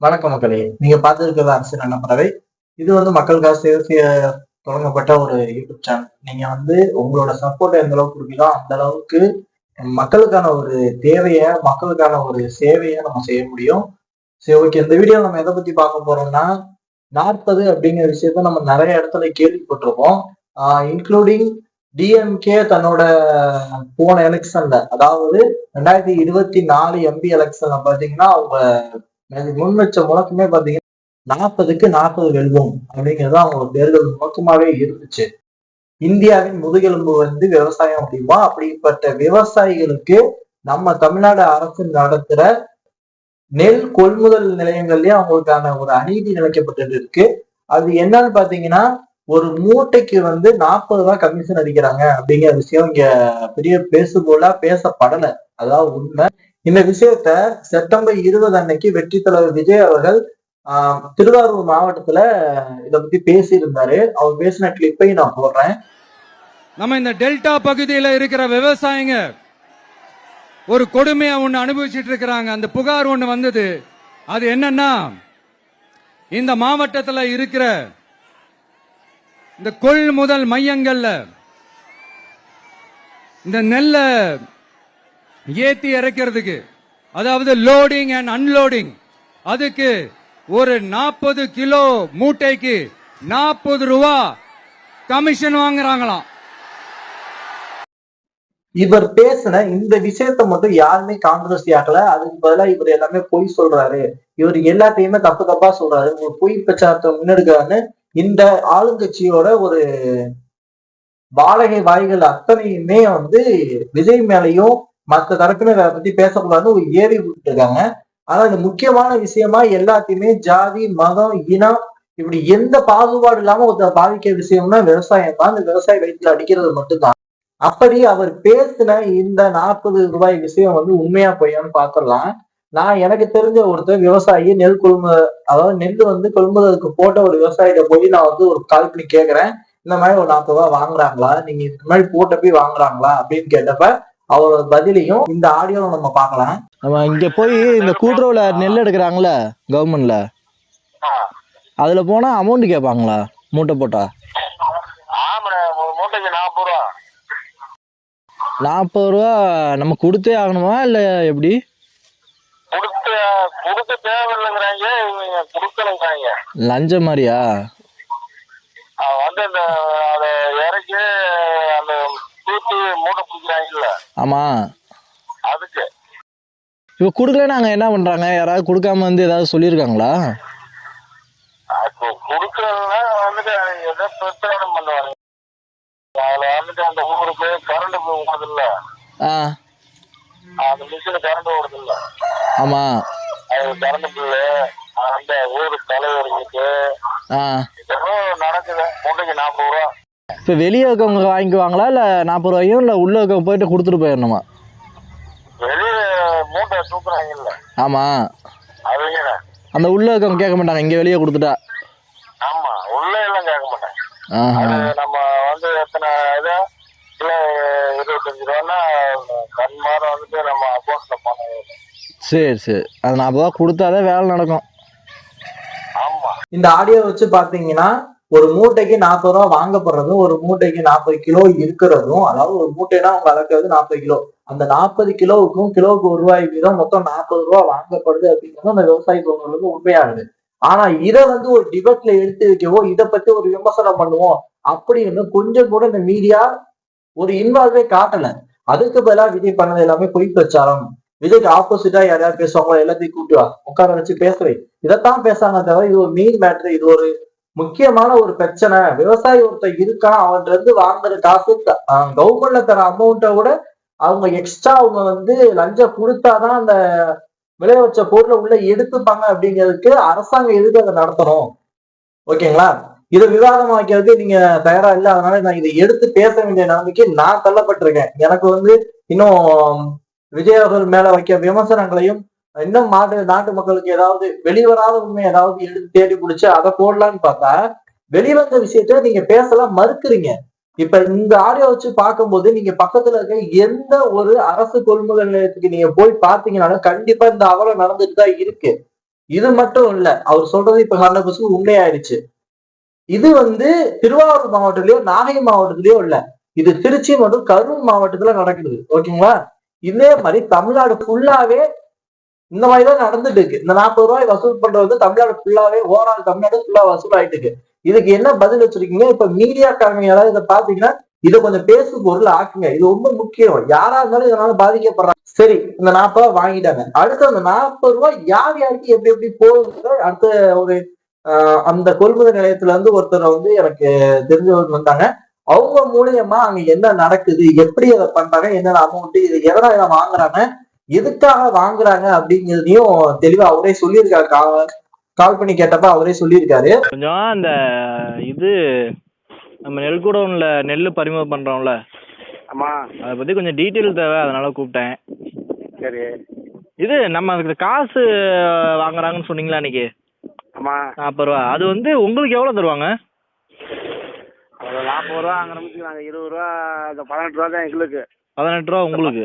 வணக்கம் மக்களே. நீங்க பார்த்துருக்கிறது அரசு பறவை இது வந்து மக்களுக்காக சேர்த்து தொடங்கப்பட்ட ஒரு யூடியூப் சேனல் நீங்க வந்து உங்களோட சப்போர்ட் எந்த அளவுக்கு இருக்கீங்களோ அந்த அளவுக்கு மக்களுக்கான ஒரு தேவையை மக்களுக்கான ஒரு சேவையை நம்ம செய்ய முடியும். சரி ஓகே இந்த வீடியோ நம்ம எதை பத்தி பார்க்க போறோம்னா நாற்பது அப்படிங்கிற விஷயத்த நம்ம நிறைய இடத்துல கேள்விப்பட்டிருப்போம். இன்க்ளூடிங் டிஎம்கே தன்னோட போன எலெக்ஷன்ல அதாவது ரெண்டாயிரத்தி இருபத்தி நாலு எம்பி எலெக்ஷன்ல பாத்தீங்கன்னா அவங்க முன் வச்ச முழக்கமே பாத்தீங்கன்னா நாற்பதுக்கு நாற்பது வெல்வோம் அப்படிங்கிறது அவங்க தேர்தல் முழக்கமாவே இருந்துச்சு. இந்தியாவின் முதுகெலும்பு வந்து விவசாயம் அப்படிமா? அப்படிப்பட்ட விவசாயிகளுக்கு நம்ம தமிழ்நாடு அரசு நடத்துற நெல் கொள்முதல் நிலையங்கள்லயே அவங்களுக்கான ஒரு அநீதி நிலைக்கப்பட்டு இருக்கு. அது என்னன்னு பாத்தீங்கன்னா ஒரு மூட்டைக்கு வந்து நாற்பது ரூபாய் கமிஷன் அடிக்கிறாங்க அப்படிங்கிற விஷயம் இங்க பெரிய பேசுபோலா பேசப்படல. அதாவது உண்மை. இந்த விஷயத்த செப்டம்பர் இருபது அன்னைக்கு வெற்றி தலைவர் விஜய் அவர்கள் ஆஹ், திருவாரூர் மாவட்டத்துல இத பத்தி பேசியிருந்தாரு. அவர் பேசின கிளிப்பை நான் போடுறேன். நம்ம இந்த டெல்டா பகுதியில இருக்கிற விவசாயிங்க ஒரு கொடுமையை ஒன்று அனுபவிச்சுட்டு இருக்கிறாங்க. அந்த புகார் ஒன்று வந்தது. அது என்னன்னா இந்த மாவட்டத்தில் இருக்கிற இந்த கொள்முதல் மையங்கள்ல இந்த நெல்லை ஏத்தி இறக்கிறதுக்கு அதாவது லோடிங் அண்ட் அன்லோடிங் அதுக்கு ஒரு நாற்பது கிலோ மூட்டைக்கு நாற்பது ரூபா கமிஷன் வாங்குறாங்களாம். இவர் பேசின இந்த விஷயத்த மட்டும் யாருமே காங்கிரஸ் ஆக்கல. அதுக்கு பதிலா இவர் எல்லாமே பொய் சொல்றாரு. இவர் எல்லாத்தையுமே தப்பு தப்பா சொல்றாரு. ஒரு பொய் பிரச்சாரத்தை முன்னெடுக்கிறான்னு இந்த ஆளுங்கட்சியோட ஒரு வாடகை வாய்கள் அத்தனையுமே வந்து விஜய் மேலையும் மற்ற தரப்பினர் அதை பத்தி பேசக்கூடாதுன்னு ஒரு ஏறி விட்டுருக்காங்க. ஆனா இந்த முக்கியமான விஷயமா எல்லாத்தையுமே ஜாதி மதம் இனம் இப்படி எந்த பாகுபாடு இல்லாம ஒருத்தர் பாதிக்க விஷயம்னா விவசாயம் தான். இந்த விவசாய வயிற்றுல அடிக்கிறது மட்டும்தான். அப்படி அவர் பேசின இந்த நாற்பது ரூபாய் விஷயம் வந்து உண்மையா பொய்யான்னு பாத்திரலாம் நான் எனக்கு தெரிஞ்ச ஒருத்தர் விவசாயி நெல் கொள்முதல் அதாவது நெல் வந்து கொள்முதலுக்கு போட்ட ஒரு விவசாயிகிட்ட போய் நான் வந்து ஒரு கால் பண்ணி கேக்குறேன். இந்த மாதிரி ஒரு நாற்பது ரூபாய் வாங்குறாங்களா? நீங்க இதுக்கு முன்னாடி போட்ட போய் வாங்குறாங்களா? அப்படின்னு கேட்டப்ப அவரோட பதிலையும் இந்த ஆடியோல நம்ம பார்க்கலாம். நம்ம இங்க போய் இந்த கூட்டுறவுல நெல் எடுக்கிறாங்கல்ல கவர்மெண்ட்ல அதுல போனா அமௌண்ட் கேட்பாங்களா மூட்டை போட்டா? ரூபா. நாற்பது ரூபா நம்ம கொடுத்தே ஆகணுமா? இல்ல எப்படி? கொடுத்து கொடுக்க தேவையில்லைங்கிறாங்க இவங்க கொடுக்கணுங்கிறாங்க லஞ்சம் மாதிரியா? வந்து இந்த அதை இறக்கி அந்த தூத்தி மூட்டை பிடிக்கிறாங்கல்ல ஆமா. அதுக்கு. இப்ப கொடுக்கல நாங்க என்ன பண்றாங்க? யாராவது கொடுக்காம வந்து ஏதாவது சொல்லியிருக்காங்களா? கொடுக்கலன்னா வந்துட்டு எதோ பிரச்சனை பண்ணுவாங்க. அதில் வந்துட்டு அந்த ஊருக்கு கரண்ட் ஓடுது இல்ல ஆ. அந்த மிஷின் கரண்ட் ஓடுது இல்ல ஆமா. கரண்ட் பில்லு அந்த ஊர் ஏதோ நடக்குது. மூட்டைக்கு நாற்பது ரூபா. இப்ப வெளியே இருக்கவங்க வாங்கிக்குவாங்களா இல்ல நாற்பது ரூபாயும் இல்ல உள்ள இருக்கவங்க போயிட்டு கொடுத்துட்டு போயிடணுமா? வெளியே மூட்டை தூக்குறாங்கல்ல. ஆமா. அவங்க அந்த உள்ள இருக்கவங்க கேட்க மாட்டாங்க இங்க வெளியே கொடுத்துட்டா. ஆமா. உள்ள எல்லாம் கேட்க அது நம்ம வந்து எத்தனை இது? கிலோ இருபத்தஞ்சு ரூபான்னா கண் மாதம் வந்துட்டு நம்ம அக்கௌண்ட்ல போனோம் சரி சரி. அது நாற்பது ரூபா கொடுத்தாதான் வேலை நடக்கும். ஆமா. இந்த ஆடியோ வச்சு பாத்தீங்கன்னா ஒரு மூட்டைக்கு நாற்பது ரூபா வாங்கப்படுறதும் ஒரு மூட்டைக்கு நாற்பது கிலோ இருக்கிறதும் அதாவது ஒரு மூட்டைனா அவங்க அளக்கிறது நாற்பது கிலோ. அந்த நாற்பது கிலோவுக்கும் கிலோவுக்கு ஒரு ரூபாய் வீதம் மொத்தம் நாற்பது ரூபா வாங்கப்படுது அப்படிங்கிறது அந்த விவசாயி தோணுறது உண்மையாகுது ஆனா இதை வந்து ஒரு டிபேட்ல எடுத்து வைக்கவோ இதை பத்தி ஒரு விமர்சனம் பண்ணுவோம் அப்படின்னு கொஞ்சம் கூட இந்த மீடியா ஒரு இன்வால்வே காட்டல. அதுக்கு பதிலா விஜய் பண்ணது எல்லாமே பொய் பிரச்சாரம். விஜய்க்கு ஆப்போசிட்டா யாரையாவது பேசுவாங்களோ எல்லாத்தையும் கூட்டி வா. உட்கார வச்சு பேசுவை இதைத்தான் பேசாங்க தவிர இது ஒரு மெயின் மேட்ரு இது ஒரு முக்கியமான ஒரு பிரச்சனை. விவசாயி ஒருத்தர் இருக்கான் அவன் இருந்து வாங்குற காசு கவர்மெண்ட்ல தர அமௌண்ட்டை விட அவங்க எக்ஸ்ட்ரா அவங்க வந்து லஞ்சம் கொடுத்தாதான் அந்த விளைய வச்ச பொருளை உள்ள எடுத்துப்பாங்க அப்படிங்கிறதுக்கு அரசாங்கம் எதுக்கு அதை நடத்தணும்? ஓகேங்களா? இதை விவாதம் ஆக்கிறதுக்கு நீங்க தயாரா இல்லை அதனால நான் இதை எடுத்து பேச வேண்டிய நிலைமைக்கு நான் தள்ளப்பட்டிருக்கேன். எனக்கு வந்து இன்னும் விஜய் அவர்கள் மேல வைக்க விமர்சனங்களையும் இன்னும் நாட்டு நாட்டு மக்களுக்கு ஏதாவது வெளிவராத உண்மை ஏதாவது எடுத்து தேடி பிடிச்சு அதை போடலான்னு பார்த்தா வெளிவந்த விஷயத்த நீங்க பேசலாம் மறுக்கிறீங்க. இப்ப இந்த ஆடியோ வச்சு பார்க்கும்போது நீங்க பக்கத்துல இருக்க எந்த ஒரு அரசு கொள்முதல் நிலையத்துக்கு நீங்க போய் பாத்தீங்கன்னாலும் கண்டிப்பா இந்த அவலம் நடந்துட்டு தான் இருக்கு. இது மட்டும் இல்ல அவர் சொல்றது இப்ப ஹண்ட்ரட் பர்சன்ட் உண்மையாயிருச்சு இது வந்து திருவாரூர் மாவட்டத்திலயோ நாகை மாவட்டத்திலயோ இல்ல. இது திருச்சி மற்றும் கரூர் மாவட்டத்துல நடக்குது. ஓகேங்களா? இதே மாதிரி தமிழ்நாடு ஃபுல்லாவே இந்த மாதிரி தான் நடந்துட்டு இருக்கு. இந்த நாற்பது ரூபாய் வசூல் பண்றது வந்து தமிழ்நாடு ஃபுல்லாவே ஓவரால் தமிழ்நாடு ஃபுல்லா வசூல் ஆயிட்டு இருக்கு. இதுக்கு என்ன பதில் வச்சிருக்கீங்க? இப்ப மீடியா யாராவது இதை பாத்தீங்கன்னா இதை கொஞ்சம் பேசு பொருள் ஆக்குங்க. இது ரொம்ப முக்கியம். யாரா இருந்தாலும் இதனால பாதிக்கப்படுறாங்க. சரி இந்த நாற்பது ரூபாய் வாங்கிட்டாங்க. அடுத்து அந்த நாற்பது ரூபாய் யார் யாருக்கு எப்படி எப்படி போகுது அடுத்த ஒரு அந்த கொள்முதல் நிலையத்துல இருந்து ஒருத்தர் வந்து எனக்கு தெரிஞ்சவர் வந்தாங்க. அவங்க மூலியமா அங்க என்ன நடக்குது எப்படி அதை பண்றாங்க என்னென்ன அமௌண்ட் இது எதனால இதை வாங்குறாங்க எதுக்காக வாங்குறாங்க அப்படிங்கிறதையும் தெளிவா அவரே சொல்லியிருக்காரு. கால் கால் பண்ணி கேட்டப்ப அவரே சொல்லியிருக்காரு. கொஞ்சம் அந்த இது நம்ம நெல் குடோனில் நெல் பறிமுதல் பண்ணுறோம்ல ஆமா. அதை பற்றி கொஞ்சம் டீட்டெயில் தேவை அதனால கூப்பிட்டேன். சரி. இது நம்ம அதுக்கு காசு வாங்குறாங்கன்னு சொன்னீங்களா அன்னைக்கு? ஆமா. நாற்பது ரூபா. அது வந்து உங்களுக்கு எவ்வளோ தருவாங்க? ஒரு நாற்பது ரூபா ஆங்கிரமிச்சு நாங்கள் இருபது ரூபா பதினெட்டு ரூபா தான் எங்களுக்கு. பதினெட்டு ரூபா உங்களுக்கு?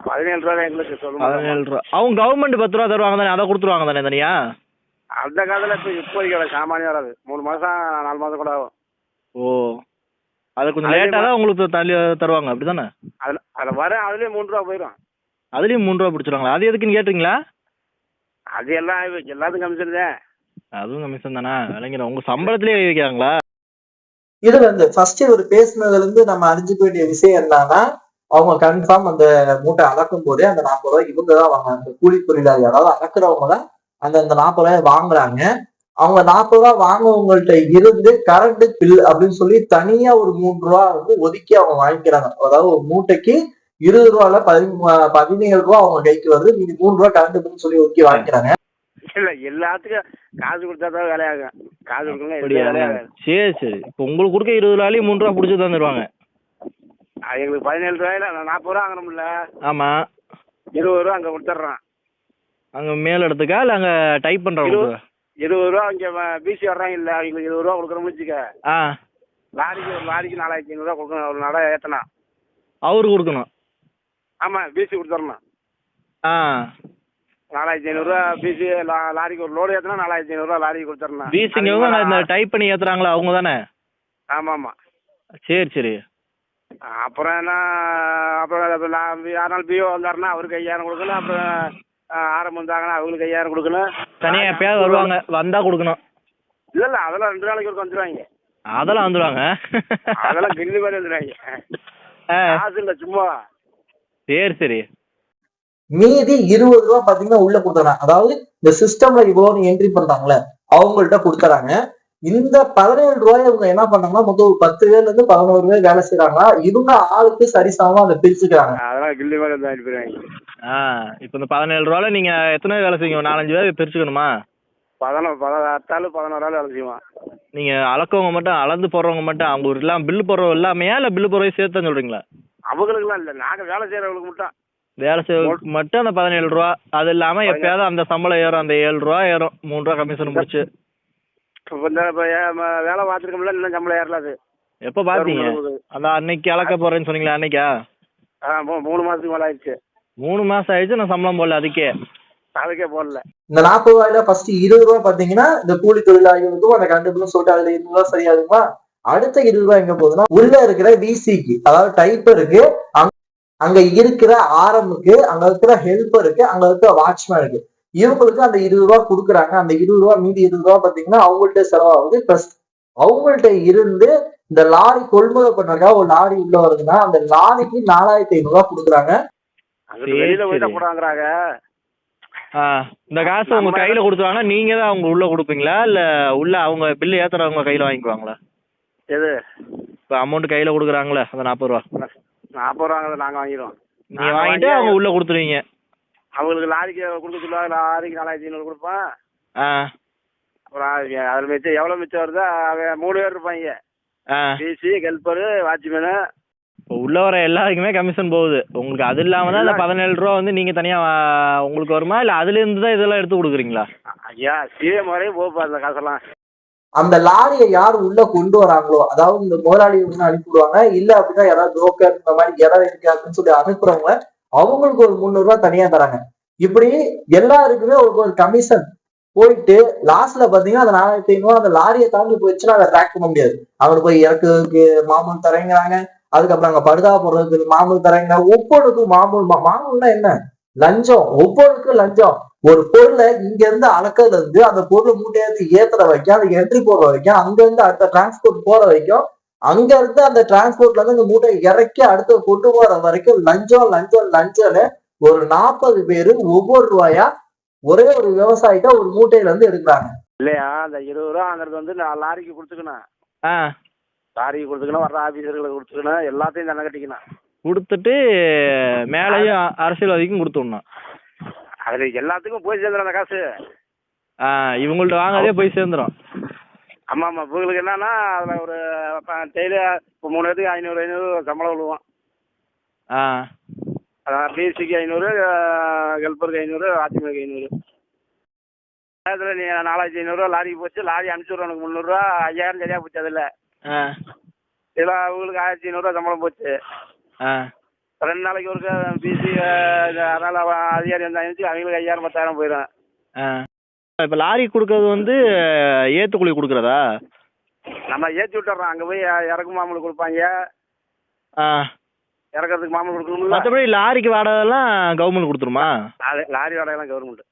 பதினேழு ரூபா தான் எங்களுக்கு சொல்லுங்க. பதினேழு ரூபா. அவங்க கவர்மெண்ட் பத்து ரூபா தருவாங்க தானே? அதை கொடுத்துருவாங்க தானே தனியா? அந்த காலத்தில் இப்போ இப்போதைக்கு சாமானியம் வராது. மூணு மாதம் நாலு மாதம் கூட ஆகும். ஓ. அது கொஞ்சம் லேட்டாக தான் உங்களுக்கு தள்ளி தருவாங்க அப்படி தானே அதில் அதில் வர அதுலேயே மூணு ரூபா போயிடும் அதுலேயும் மூணு ரூபா பிடிச்சிருவாங்களா? அது எதுக்குன்னு கேட்டிங்களா அது எல்லாம் எல்லாத்துக்கும் கமிஷன் தான். அதுவும் கமிஷன் தானே? விளங்கிடும் உங்கள் சம்பளத்திலே வைக்கிறாங்களா? இதுல இருந்து ஃபர்ஸ்ட் இவர் பேசுனதுல இருந்து நம்ம அறிஞ்சுக்க வேண்டிய விஷயம் என்னன்னா அவங்க கன்ஃபார்ம் அந்த மூட்டை அளக்கும் போதே அந்த நாற்பது ரூபாய் இவங்க தான் வாங்குறாங்க. அந்த கூலி தொழிலாளி அதாவது அளக்குறவங்க தான் அந்த அந்த நாற்பது ரூபாய் வாங்குறாங்க. அவங்க நாற்பது ரூபாய் வாங்கவங்கள்ட்ட இருந்து கரண்ட் பில் அப்படின்னு சொல்லி தனியா ஒரு மூன்று ரூபா வந்து ஒதுக்கி அவங்க வாங்கிக்கிறாங்க. அதாவது ஒரு மூட்டைக்கு இருபது ரூபால பதி பதினேழு ரூபா அவங்க கைக்கு வருது. மீதி மூணு ரூபா கரண்ட் பில்னு சொல்லி ஒதுக்கி வாங்கிக்கிறாங்க. இல்லை எல்லாத்துக்கும் காசு கொடுத்தா தான் வேலையாகும் காசு வேலையாகாது சரி சரி. இப்போ உங்களுக்கு கொடுக்க இருபது ரூபாயிலேயே மூணு ரூபா பிடிச்சி தந்துடுவாங்க எங்களுக்கு பதினேழு ரூபாயில நாற்பது ரூபா வாங்குறோம்ல. ஆமாம் இருபது ரூபா அங்கே கொடுத்துட்றான் அங்கே மேல் இடத்துக்கா இல்லை அங்கே டைப் பண்ணுறவங்களுக்கு இருபது ரூபா இங்கே பிசி வர்றாங்க இல்லை அவங்களுக்கு இருபது ரூபா கொடுக்குறோம்னு வச்சுக்க. ஆ. லாரிக்கு ஒரு லாரிக்கு நாலாயிரத்தி ஐநூறுரூவா கொடுக்கணும் ஒரு நடை ஏற்றினா அவரு கொடுக்கணும். ஆமாம் பிசி கொடுத்துட்றணும் ஆ. நாலாயிரத்தி ஐநூறுரூவா பிசி லாரிக்கு ஒரு லோடு ஏற்றினா நாலாயிரத்தி ஐநூறுரூவா லாரிக்கு கொடுத்துட்றணும் வீசிங்கவங்க இந்த டைப் பண்ணி ஏற்றுறாங்களா அவங்க தானே? ஆமாம். ஆமாம் சரி சரி. அப்புறம் என்ன அப்புறம் யாருனாலும் பிஓ வந்தாருன்னா அவருக்கு ஐயாயிரம் கொடுக்கணும் அப்புறம் ஆரம்பம் வந்தாங்கன்னா அவங்களுக்கு ஐயாயிரம் கொடுக்கணும். தனியாக எப்பயாவது வருவாங்க வந்தால் கொடுக்கணும். இல்லை இல்லை அதெல்லாம் ரெண்டு நாளைக்கு ஒரு வந்துடுவாங்க அதெல்லாம் வந்துடுவாங்க அதெல்லாம் கில்லி மாதிரி வந்துடுவாங்க காசு இல்லை சும்மா. சரி சரி. மீதி இருபது ரூபா பாத்தீங்கன்னா உள்ள கொடுத்துறாங்க அதாவது இந்த சிஸ்டம்ல இவ்வளவு என்ட்ரி பண்றாங்கல்ல அவங்கள்ட்ட கொடுத்துறாங்க. இந்த பதினேழு ரூபாய் இவங்க என்ன பண்ணாங்கன்னா மொத்தம் ஒரு பத்து பேர்ல இருந்து பதினோரு பேர் வேலை செய்யறாங்களா இவங்க ஆளுக்கு சரிசமமா அதை பிரிச்சுக்கிறாங்க. அதெல்லாம் கில்லி மாதிரி வந்து அனுப்பிடுவாங்க ஆ இப்போ இந்த பதினேழு ரூபால நீங்கள் எத்தனை வேலை செய்வீங்க? நாலஞ்சு பேர் பிரிச்சுக்கணுமா? பதினோ பதினெட்டாலு பதினோராலு வேலை செய்வான் நீங்கள் அளக்கவங்க மட்டும் அளந்து போடுறவங்க மட்டும் அவங்க எல்லாம் பில்லு போடுறவங்க எல்லாமே இல்லை பில்லு போடுறவங்க சேர்த்து சொல்கிறீங்களா அவங்களுக்குலாம் இல்லை. நாங்கள் வேலை செய்கிறவங்களுக்கு மட்டும் வேலை செய்வங்களுக்கு மட்டும் அந்த பதினேழு ரூபா. அது இல்லாமல் எப்பயாவது அந்த சம்பளம் ஏறும். அந்த ஏழு ரூபா ஏறும். மூணு ரூபா கமிஷன் முடிச்சு. வேலை பார்த்துருக்கோம்ல இன்னும் சம்பளம் ஏறலாது எப்போ பார்த்தீங்க? அந்த அன்னைக்கு அளக்க போகிறேன்னு சொன்னீங்களா அன்னைக்கா? மூணு மாதத்துக்கு மேலே ஆயிடுச்சு. மூணு மாதம் ஆயிடுச்சு நான் சம்பளம் போடல அதுக்கே. அதுக்கே போடல. இந்த நாற்பது ரூபாயில ஃபர்ஸ்ட் இருபது ரூபாய் பாத்தீங்கன்னா இந்த கூலி தொழிலாளிகளுக்கும் அந்த கண்டுபிடிச்சு சொல்லிட்டு அதுல இருபது ரூபாய் சரியாகுமா? அடுத்த இருபது ரூபாய் எங்க போகுதுன்னா உள்ள இருக்கிற விசிக்கு அதாவது டைப்பருக்கு அங்க இருக்கிற ஆரம்புக்கு அங்க இருக்கிற ஹெல்ப்பருக்கு அங்க இருக்கிற வாட்ச்மேனுக்கு இவங்களுக்கு அந்த இருபது ரூபா கொடுக்குறாங்க. அந்த இருபது ரூபா மீதி இருபது ரூபா பாத்தீங்கன்னா அவங்கள்ட்ட செலவாகுது. பிளஸ் அவங்கள்ட்ட இருந்து இந்த லாரி கொள்முதல் பண்றதுக்காக ஒரு லாரி உள்ள வருதுன்னா அந்த லாரிக்கு நாலாயிரத்தி ஐநூறு ரூபா கொடுக்குறாங்க. இந்த காசு உங்க கையில கொடுத்துருவாங்க நீங்க தான் அவங்க உள்ள கொடுப்பீங்களா? இல்ல உள்ள அவங்க பில்லு ஏத்துறவங்க கையில வாங்கிக்குவாங்களா? எது? இப்போ அமௌண்ட் கையில கொடுக்குறாங்களே அந்த நாற்பது ரூபா. நாற்பது ரூபாங்க நாங்கள் வாங்கிடுவோம். நீங்க வாங்கிட்டு அவங்க உள்ள கொடுத்துருவீங்க. அவங்களுக்கு லாரிக்கு கொடுக்க சொல்லுவாங்க லாரிக்கு நாலாயிரத்தி ஐநூறு கொடுப்பான் அப்புறம் அது- அதுல மிச்சம் எவ்வளோ மிச்சம் வருதோ அவன் மூணு பேர் இருப்பாங்க. பிசி ஹெல்ப்பரு வாட்ச்மேனு இப்போ உள்ள வர எல்லாருக்குமே கமிஷன் போகுது. உங்களுக்கு அது இல்லாம தான் அந்த பதினேழு ரூபா வந்து நீங்க தனியா உங்களுக்கு வருமா? இல்ல அதுல இருந்து தான் இதெல்லாம் எடுத்து கொடுக்குறீங்களா? ஐயா சிஎம் வரையும் போப்பா அந்த காசெல்லாம். அந்த லாரியை யார் உள்ள கொண்டு வராங்களோ அதாவது இந்த முதலாளி வந்து அனுப்பிவிடுவாங்க. இல்ல அப்படின்னா யாராவது புரோக்கர் இந்த மாதிரி இடம் இருக்கு அப்படின்னு சொல்லி அனுப்புறவங்க அவங்களுக்கு ஒரு முந்நூறு ரூபாய் தனியா தராங்க. இப்படி எல்லாருக்குமே ஒரு ஒரு கமிஷன் போயிட்டு லாஸ்ட்ல பாத்தீங்கன்னா அந்த நாலாயிரத்தி ஐநூறு அந்த லாரியை தாண்டி போயிடுச்சுன்னா அதை ட்ராக் பண்ண முடியாது. அவர் போய் இறக்குறதுக்கு மாமூல் தரங்கிறாங்க. அதுக்கப்புறம் அங்க படுதா போடுறதுக்கு மாமூல் தரங்க ஒவ்வொருக்கும் மாமூல் மா- மாமூல்னா என்ன? லஞ்சம். ஒவ்வொருக்கும் லஞ்சம். ஒரு பொருளை இங்க இருந்து அளக்கதுல இருந்து அந்த பொருளை மூட்டையாந்து ஏத்துற வரைக்கும் அந்த என்ட்ரி போடுற வரைக்கும் அங்க இருந்து அடுத்த டிரான்ஸ்போர்ட் போற வரைக்கும் அங்க இருந்து அந்த டிரான்ஸ்போர்ட்ல இருந்து இந்த மூட்டை இறக்கி அடுத்து கொண்டு போற வரைக்கும் லஞ்சம் லஞ்சம் லஞ்சம்னு ஒரு நாற்பது பேரு ஒவ்வொரு ரூபாயா ஒரே ஒரு விவசாயிட்ட ஒரு மூட்டையில இருந்து எடுக்கிறாங்க. இல்லையா? அந்த இருபது ரூபாங்கிறது வந்து நான் லாரிக்கு கொடுத்துக்கணும். லாரிக்கு கொடுத்துக்கணும் வர்ற ஆஃபீஸர்களுக்கு கொடுத்துக்கணும் எல்லாத்தையும் தானே கட்டிக்கணும். கொடுத்துட்டு மேலேயும் அரசியல்வாதிக்கும் கொடுத்துடணும். அதில் எல்லாத்துக்கும் போய் சேர்ந்துடும் அந்த காசு. ஆ இவங்கள்ட்ட வாங்காதே போய் சேர்ந்துரும். ஆமாம் ஆமாம் இவங்களுக்கு என்னன்னா அதில் ஒரு டெய்லி இப்போ மூணு பேருக்கு ஐநூறு ஐநூறு சம்பளம் விழுவோம். ஆ. அதான் பிஎஸ்சிக்கு ஐநூறு ஹெல்ப்பருக்கு ஐநூறு ஆர்டிமேக்கு ஐநூறு. அதில் நீ நாலாயிரத்தி ஐநூறுரூவா லாரிக்கு போச்சு லாரி அனுப்பிச்சி விட்றோம் உனக்கு முந்நூறுரூவா ஐயாயிரம் சரியாக போச்சு அதில். இதில் அவங்களுக்கு ஆயிரத்தி ஐநூறுரூவா சம்பளம் போச்சு. ரெண்டு நாளைக்கு ஒருக்க பிசி அதனால் அதிகாரி வந்து அனுப்பிச்சு அவங்களுக்கு ஐயாயிரம் பத்தாயிரம் போயிடும் ஆ. இப்போ லாரி கொடுக்கறது வந்து ஏற்றுக்கூலி கொடுக்குறதா? நம்ம ஏற்றி விட்டுறோம். அங்கே போய் இறக்கு மாமூல் கொடுப்பாங்க. ஆ. இறக்கறதுக்கு மாமூல் கொடுக்கணும்ல. மற்றபடி லாரிக்கு வாடகைலாம் கவர்மெண்ட் கொடுத்துருமா? அது லாரி வாடகைலாம் கவர்மெண்ட்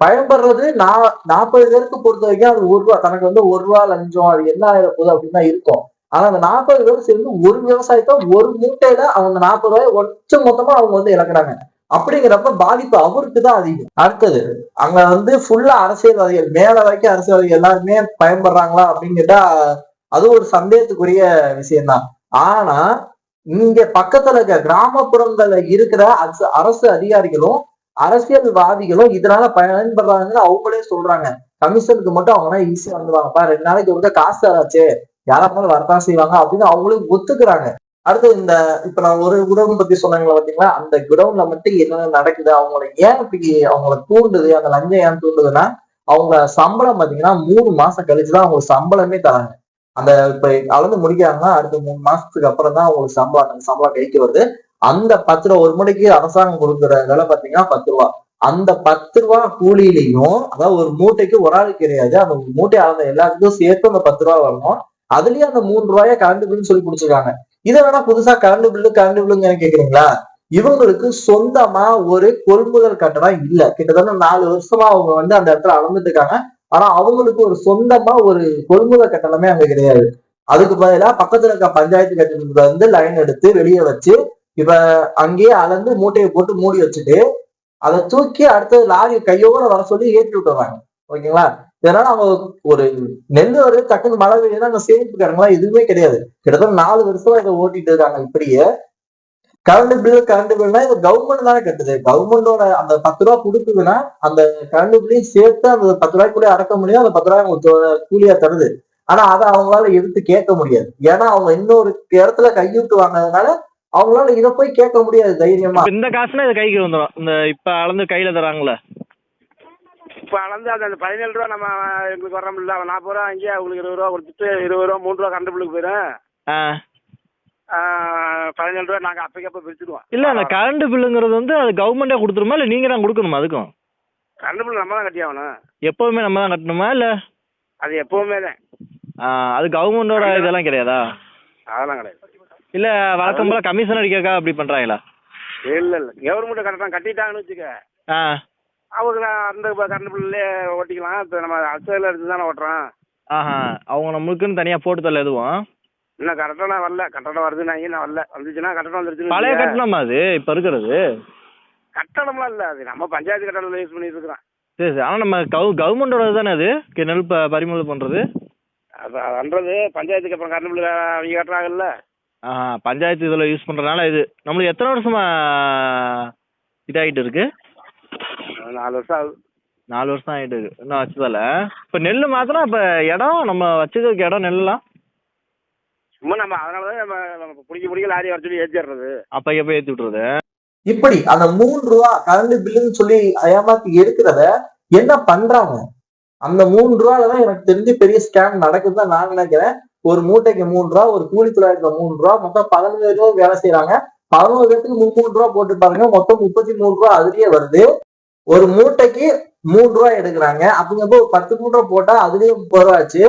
பயன்படுறது நான் நாற்பது பேருக்கு பொறுத்த வரைக்கும் அது ஒரு ரூபா தனக்கு வந்து ஒரு ரூபா லஞ்சம் அது என்ன ஆயிரம் போகுது அப்படின்னு தான் இருக்கும். ஆனா அந்த நாற்பது பேர் சேர்ந்து ஒரு விவசாயத்தை ஒரு மூட்டையில அவங்க நாற்பது ரூபாய் ஒற்ற மொத்தமா அவங்க வந்து இழக்கிறாங்க. அப்படிங்கிறப்ப பாதிப்பு அவருக்கு தான் அதிகம். அடுத்தது அங்க வந்து ஃபுல்லா அரசியல்வாதிகள் மேல வரைக்கும் அரசியல்வாதிகள் எல்லாருமே பயன்படுறாங்களா அப்படின்னு கேட்டா அது ஒரு சந்தேகத்துக்குரிய விஷயம்தான். ஆனா இங்க பக்கத்துல இருக்க கிராமப்புறங்கள்ல இருக்கிற அரசு- அரசு அதிகாரிகளும் அரசியல்வாதிகளும் இதனால பயன்படுறாங்கன்னு அவங்களே சொல்றாங்க. கமிஷனுக்கு மட்டும் அவங்க ஈஸியா வந்துருவாங்கப்பா ரெண்டு நாளைக்கு ஒருக்க காசு ஆச்சு யாரா இருந்தாலும் வரதான் செய்வாங்க அப்படின்னு அவங்களும் ஒத்துக்கிறாங்க. அடுத்து இந்த இப்ப நான் ஒரு குடவுன் பத்தி சொன்னாங்களா பாத்தீங்களா? அந்த குடவுன்ல மட்டும் என்னென்ன நடக்குது? அவங்கள ஏன் இப்படி அவங்கள தூண்டுது அந்த லஞ்சம் ஏன் தூண்டுதுன்னா அவங்க சம்பளம் பாத்தீங்கன்னா மூணு மாசம் கழிச்சுதான் அவங்களுக்கு சம்பளமே தராங்க. அந்த இப்ப அளந்து முடிக்கிறாங்கன்னா அடுத்த மூணு மாசத்துக்கு அப்புறம் தான் அவங்களுக்கு சம்பளம் அந்த சம்பளம் கைக்கு வருது. அந்த பத்து ரூபா ஒரு மணிக்கு அரசாங்கம் கொடுக்குற விலை பாத்தீங்கன்னா பத்து ரூபா. அந்த பத்து ரூபா கூலியிலையும் அதாவது ஒரு மூட்டைக்கு ஒரு ஆள் கிடையாது. அந்த மூட்டை அளந்த எல்லாத்துக்கும் சேர்த்து அந்த பத்து ரூபா வரணும். அதுலயும் அந்த மூணு ரூபாய கரண்ட் பில்னு சொல்லி குடிச்சிருக்காங்க இதை வேணா புதுசா கரண்ட் பில்லு கரண்ட் பில்லுங்க கேக்குறீங்களா? இவங்களுக்கு சொந்தமா ஒரு கொள்முதல் கட்டணம் இல்ல. கிட்டத்தட்ட நாலு வருஷமா அவங்க வந்து அந்த இடத்துல அளந்துட்டு இருக்காங்க. ஆனா அவங்களுக்கு ஒரு சொந்தமா ஒரு கொள்முதல் கட்டணமே அங்க கிடையாது. அதுக்கு பதிலா பக்கத்துல இருக்க பஞ்சாயத்து கட்டணத்துல வந்து லைன் எடுத்து வெளியே வச்சு இப்ப அங்கேயே அளந்து மூட்டையை போட்டு மூடி வச்சுட்டு அதை தூக்கி அடுத்தது லாரி கையோட வர சொல்லி ஏற்றி விட்டுறாங்க. ஓகேங்களா? இதனால அவங்க ஒரு நெல் வருது டக்குன்னு மழை பெய்யுதுன்னா அங்க சேமிப்புக்காரங்களா எதுவுமே கிடையாது. கிட்டத்தட்ட நாலு வருஷமா இதை ஓட்டிட்டு இருக்காங்க இப்படியே. கரண்ட் பில் கரண்ட் பில்னா இது கவர்மெண்ட் தானே கட்டுது. கவர்மெண்டோட அந்த பத்து ரூபா கொடுக்குதுன்னா அந்த கரண்ட் பில்லையும் சேர்த்து அந்த பத்து ரூபாய்க்குள்ளே அடக்க முடியும். அந்த பத்து ரூபாய் அவங்களுக்கு கூலியா தருது. ஆனா அதை அவங்களால எடுத்து கேட்க முடியாது. ஏன்னா அவங்க இன்னொரு இடத்துல கையூட்டு வாங்கினதுனால அவங்களால இதை போய் கேட்க முடியாது தைரியமா. இந்த காசுனா இது கைக்கு வந்துடும் இந்த இப்ப அளந்து கையில தராங்களே இப்போ அளந்து அந்த அந்த பதினேழு ரூபா நம்ம எங்களுக்கு வரோம்ல நாற்பது ரூபா அங்கேயே அவங்களுக்கு இருபது ரூபா கொடுத்துட்டு இருபது ரூபா மூணு ரூபா கரண்ட் பில்லுக்கு போயிடும் பதினேழு ரூபா நாங்கள் அப்பைக்கு அப்போ பிரிச்சுடுவோம். இல்லை அந்த கரண்ட் பில்லுங்கிறது வந்து அது கவர்மெண்ட்டே கொடுத்துருமா இல்லை நீங்கள் தான் கொடுக்கணுமா அதுக்கும்? கரண்ட் பில் நம்ம தான் கட்டி ஆகணும். எப்போவுமே நம்ம தான் கட்டணுமா இல்லை? அது எப்பவுமே தான். அது கவர்மெண்டோட இதெல்லாம் கிடையாதா? அதெல்லாம் கிடையாது. இல்லை வழக்கம் போல் கமிஷன் அடிக்கக்கா அப்படி பண்ணுறாங்களா இல்லை இல்லை. கவர்மெண்ட் கரெக்டாக கட்டிட்டாங்கன்னு வச்சுக்க. ஆ. அவங்க அந்த கரண்ட் பில்லே ஓட்டிக்கலாம். இப்போ நம்ம அசையில் எடுத்து தானே ஓட்டுறோம். ஆஹா. அவங்க நம்மளுக்குன்னு தனியாக போட்டு தரல எதுவும் இன்னும் கரெக்டாக நான் வரல. கட்டணம் வருதுன்னாங்க நான் வரல? வந்துச்சுன்னா கட்டணம் பழைய வச்சுக்க. கட்டணமா அது? இப்போ இருக்கிறது? கட்டணம்லாம் இல்லை. அது நம்ம பஞ்சாயத்து கட்டணத்தில் யூஸ் பண்ணிட்டு இருக்கிறோம். சரி சரி. ஆனால் நம்ம கவு கவர்மெண்டோட தானே அது? கி- நெல் ப பறிமுதல் பண்ணுறது அது அதுன்றது பஞ்சாயத்துக்கு அப்புறம் கரண்ட் பில் அவங்க கட்டுறாங்கல்ல. ஆஹா. பஞ்சாயத்து இதில் யூஸ் பண்ணுறதுனால இது. நம்மளுக்கு எத்தனை வருஷமா இதாகிட்டு இருக்கு? நாலு வருஷம் ஆகுது. நாலு வருஷம் ஆகிட்டு இருக்கு. இன்னும் வச்சதில்ல இப்போ நெல் மாத்திரம் இப்போ இடம் நம்ம வச்சுக்கிறதுக்கு இடம் நெல்லாம்? சும்மா நம்ம அதனால தான் நம்ம பிடிக்க பிடிக்க லாரி வர சொல்லி ஏற்றிடுறது அப்போ எப்போ ஏற்றி விட்றது? இப்படி அந்த மூணு ரூபா கரண்ட் பில்லுன்னு சொல்லி ஏமாத்தி எடுக்கிறத என்ன பண்றாங்க? அந்த மூணு ரூபால தான் எனக்கு தெரிஞ்சு பெரிய ஸ்கேம் நடக்குதுன்னு தான் நான் நினைக்கிறேன். ஒரு மூட்டைக்கு மூணு ரூபா ஒரு கூலி தொழிலாளிக்கு மூணு ரூபா மொத்தம் பதினஞ்சு ரூபா வேலை செய்யறாங்க பதினோரு பேருக்கு மூணு ரூபா போட்டு பாருங்க. மொத்தம் முப்பத்தி மூணு ரூபா அதுலயே வருது. ஒரு மூட்டைக்கு மூணு ரூபா எடுக்கிறாங்க. அப்படிங்கப்போ ஒரு பத்து மூட்டை போட்டா அதுலயே முப்பது ரூபா ஆச்சு.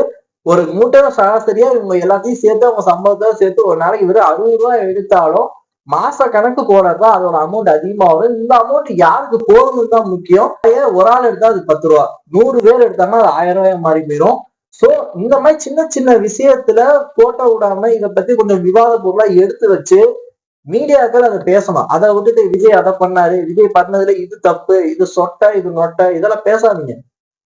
ஒரு மூட்டை சராசரியா இவங்க எல்லாத்தையும் சேர்த்து அவங்க சம்பளத்தை சேர்த்து ஒரு நாளைக்கு வெறும் அறுபது ரூபாய் எடுத்தாலும் மாச கணக்கு போடுறது தான் அதோட அமௌண்ட் அதிகமா வரும். இந்த அமௌண்ட் யாருக்கு போகணும்னு தான் முக்கியம். ஏன் ஒரு ஆள் எடுத்தா அது பத்து ரூபா. நூறு பேர் எடுத்தாங்கன்னா அது ஆயிரம் ரூபாய் மாறி போயிடும் சோ இந்த மாதிரி சின்ன சின்ன விஷயத்துல போட்டோ விடாம இதை பத்தி கொஞ்சம் விவாத பொருளா எடுத்து வச்சு மீடியாக்கள் அதை பேசணும். அதை விட்டுட்டு விஜய் அதை பண்ணாரு. விஜய் பண்ணதுல இது தப்பு இது சொட்டை இது நொட்டை இதெல்லாம் பேசாதீங்க.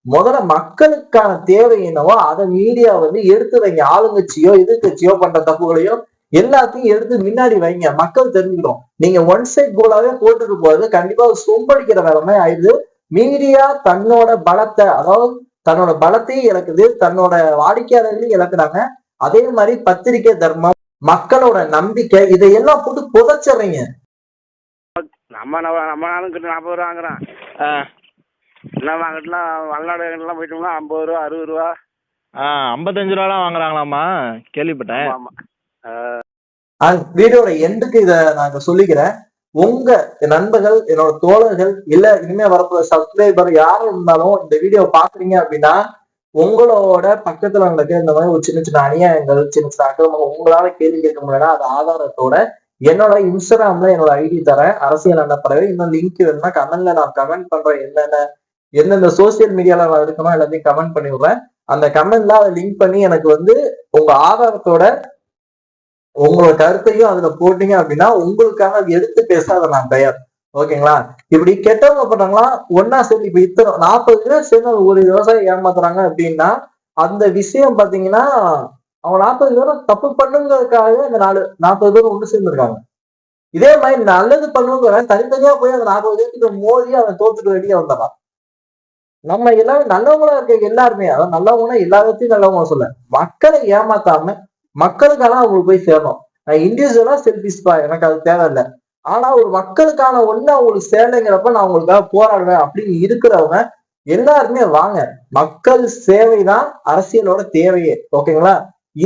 முதல்ல மக்களுக்கான தேவை என்னவோ அதை மீடியா வந்து எடுத்து வைங்க. ஆளுங்கட்சியோ எதிர்கட்சியோ பண்ற தப்புகளையோ எல்லாத்தையும் எடுத்து முன்னாடி வைங்க. மக்கள் தெரிஞ்சுக்கிறோம் நீங்க ஒன் சைட் கோலாவே போட்டுட்டு போறது கண்டிப்பா அது சொம்படிக்கிற ஆயிடுது. மீடியா தன்னோட பலத்தை அதாவது தன்னோட பலத்தையும் இழக்குது. தன்னோட வாடிக்கையாளர்களையும் இழக்குறாங்க. அதே மாதிரி பத்திரிகை தர்மம் மக்களோட நம்பிக்கை இதையெல்லாம் போட்டு புதைச்சிடுறீங்க. நம்ம நம்ம நாளும் நாற்பது ரூபா வாங்குறான். என்ன வாங்கிட்டுலாம் வல்நாடு எல்லாம் போயிட்டோம்னா ஐம்பது ரூபா அறுபது ரூபா. ஆ ஐம்பத்தஞ்சு ரூபாலாம் வாங்குறாங்களாம்மா? கேள்விப்பட்டேன். ஆமா வீடியோட எண்டுக்கு இத நான் சொல்லிக்கிறேன். உங்க நண்பர்கள் என்னோட தோழர்கள் இல்ல இனிமே வரப்போற சப்ஸ்கிரைபர் யாரும் இருந்தாலும் இந்த வீடியோ பாக்குறீங்க அப்படின்னா உங்களோட பக்கத்துல நடக்க இந்த மாதிரி ஒரு சின்ன சின்ன அநியாயங்கள் சின்ன சின்ன அக்கிரமங்கள் உங்களால கேள்வி கேட்க முடியல அது ஆதாரத்தோட என்னோட இன்ஸ்டாகிராம்ல என்னோட ஐடி தரேன். அரசியல் அண்ணப்பறவை இன்னும் லிங்க் வேணும்னா கமெண்ட்ல நான் கமெண்ட் பண்றேன். என்னென்ன எந்தெந்த சோசியல் மீடியால நான் இருக்கணும் எல்லாத்தையும் கமெண்ட் பண்ணி விடுறேன் அந்த கமெண்ட்ல அதை லிங்க் பண்ணி எனக்கு வந்து உங்க ஆதாரத்தோட உங்களோட கருத்தையும் அதுல போட்டீங்க அப்படின்னா உங்களுக்காக எடுத்து பேச அதை நான் தயார். ஓகேங்களா? இப்படி கெட்டவங்க பண்ணாங்களா ஒன்னா சேர்ந்து இப்ப இத்தனை நாற்பது பேர் சேர்ந்து ஒரு விவசாயி ஏமாத்துறாங்க அப்படின்னா அந்த விஷயம் பாத்தீங்கன்னா அவங்க நாற்பது பேரும் தப்பு பண்ணுங்கிறதுக்காகவே இந்த நாலு நாற்பது பேர் ஒன்று சேர்ந்துருக்காங்க. இதே மாதிரி நல்லது பண்ணுங்கிற தனித்தனியா போய் அந்த நாற்பது பேருக்கு மோதி அவன் தோத்துட்டு வெளியே வந்துடலாம். நம்ம எல்லாமே நல்லவங்களா இருக்க எல்லாருமே அதாவது நல்லவங்கன்னா எல்லாத்தையும் நல்லவங்க சொல்ல மக்களை ஏமாத்தாம மக்களுக்கான அவங்களுக்கு போய் சேரணும். நான் இண்டிவிஜுவலா செல்ஃபிஸ்பா எனக்கு அது தேவையில்லை. ஆனா ஒரு மக்களுக்கான ஒண்ணு அவங்களுக்கு சேரலைங்கிறப்ப நான் அவங்களுக்காக போராடுவேன் அப்படின்னு இருக்கிறவங்க எல்லாருமே வாங்க. மக்கள் சேவை தான் அரசியலோட தேவையே. ஓகேங்களா?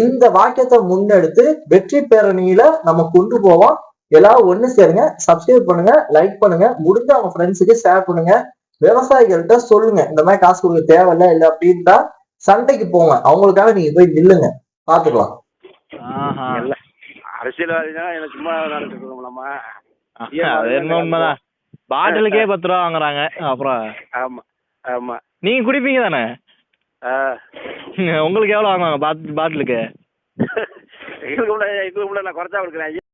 இந்த வாக்கியத்தை முன்னெடுத்து வெற்றி பேரணியில நம்ம கொண்டு போவோம். எல்லாரும் ஒண்ணு சேருங்க. சப்ஸ்கிரைப் பண்ணுங்க லைக் பண்ணுங்க. முடிஞ்ச அவங்க ஃப்ரெண்ட்ஸுக்கு ஷேர் பண்ணுங்க. விவசாயிகள்கிட்ட சொல்லுங்க. இந்த மாதிரி காசு கொடுக்க தேவையில்ல இல்ல அப்படின்னா சண்டைக்கு போங்க. அவங்களுக்காக நீங்க போய் நில்லுங்க. பாத்துக்கலாம் அரசியல்வாதினா எனக்கு சும்மா நினைச்சிட்டு இருக்கோம்லம்மா அது என்ன உண்மைதான் பாட்டிலுக்கே பத்து ரூபா வாங்குறாங்க. அப்புறம் ஆமா ஆமா. நீங்க குடிப்பீங்க தானே. உங்களுக்கு எவ்வளவு வாங்குவாங்க பாட் பாட்டிலுக்கு? எங்களுக்கு கூட எங்களுக்கு கூட நான் குறைச்சா கொடுக்குறேன்.